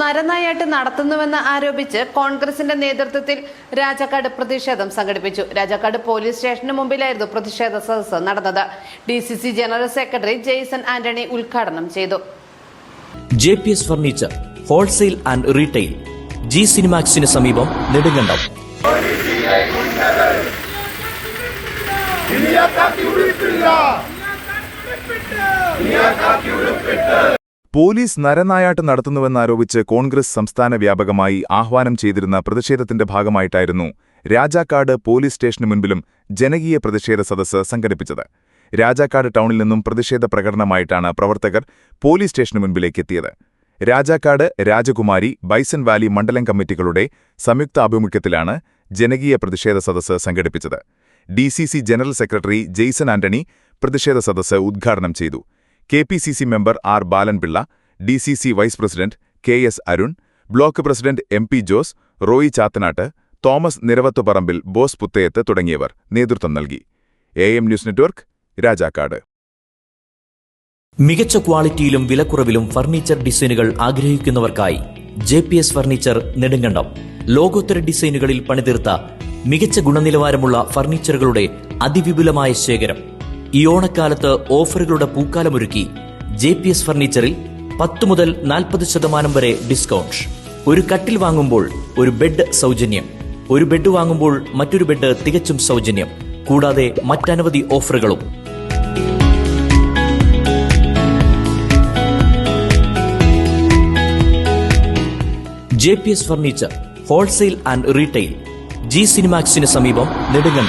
നരനായാട്ട് നടത്തുന്നുവെന്ന് ആരോപിച്ച് കോൺഗ്രസിന്റെ നേതൃത്വത്തിൽ രാജാക്കാട് പ്രതിഷേധം സംഘടിപ്പിച്ചു. രാജാക്കാട് പോലീസ് സ്റ്റേഷന് മുമ്പിലായിരുന്നു പ്രതിഷേധ സദസ്സ് നടന്നത്. D C C general secretary Jaison Antony ഉദ്ഘാടനം ചെയ്തു. J P S furniture wholesale and retail. G സിനിമാക്സിന് സമീപം നെടുങ്കണ്ടം. പോലീസ് നരനായാട്ട് നടത്തുന്നുവെന്നാരോപിച്ച് കോൺഗ്രസ് സംസ്ഥാന വ്യാപകമായി ആഹ്വാനം ചെയ്തിരുന്ന പ്രതിഷേധത്തിന്റെ ഭാഗമായിട്ടായിരുന്നു രാജാക്കാട് പോലീസ് സ്റ്റേഷന് മുൻപിലും ജനകീയ പ്രതിഷേധ സദസ്സ് സംഘടിപ്പിച്ചത്. രാജാക്കാട് ടൗണിൽ നിന്നും പ്രതിഷേധ പ്രകടനമായിട്ടാണ് പ്രവർത്തകർ പോലീസ് സ്റ്റേഷന് മുൻപിലേക്ക് എത്തിയത് രാജാക്കാട് രാജകുമാരി ബൈസൺ വാലി മണ്ഡലം കമ്മിറ്റികളുടെ സംയുക്ത ആഭിമുഖ്യത്തിലാണ് ജനകീയ പ്രതിഷേധ സദസ്സ് സംഘടിപ്പിച്ചത്. D general secretary Jaison Antony പ്രതിഷേധ സദസ്സ് ഉദ്ഘാടനം ചെയ്തു. K P C C member R Balanpillai D C C vice president K S Arun block president M P Jose Roy Chathanattu Thomas Niravathuparambil Bose Puthayathu തുടങ്ങിയവർ നേതൃത്വം നൽകി. A M news network Rajakkad. മികച്ച ക്വാളിറ്റിയിലും വിലക്കുറവിലും furniture ഡിസൈനുകൾ ആഗ്രഹിക്കുന്നവർക്കായി J P S furniture Nedumkandam. ലോകോത്തര ഡിസൈനുകളിൽ പണിതീർത്ത മികച്ച ഗുണനിലവാരമുള്ള ഫർണിച്ചറുകളുടെ അതിവിപുലമായ ശേഖരം. ഈ ഓണക്കാലത്ത് ഓഫറുകളുടെ പൂക്കാലമൊരുക്കി ജെ പി എസ് ഫർണിച്ചറിൽ പത്ത് മുതൽ നാൽപ്പത് ശതമാനം വരെ ഡിസ്കൗണ്ട്. ഒരു കട്ടിൽ വാങ്ങുമ്പോൾ ഒരു ബെഡ് സൗജന്യം ഒരു ബെഡ് വാങ്ങുമ്പോൾ മറ്റൊരു ബെഡ് തികച്ചും സൗജന്യം കൂടാതെ മറ്റനവധി ഓഫറുകളും. J P S furniture wholesale and retail G സിനിമാക്സിന് സമീപം നെടുങ്കണ്ടം.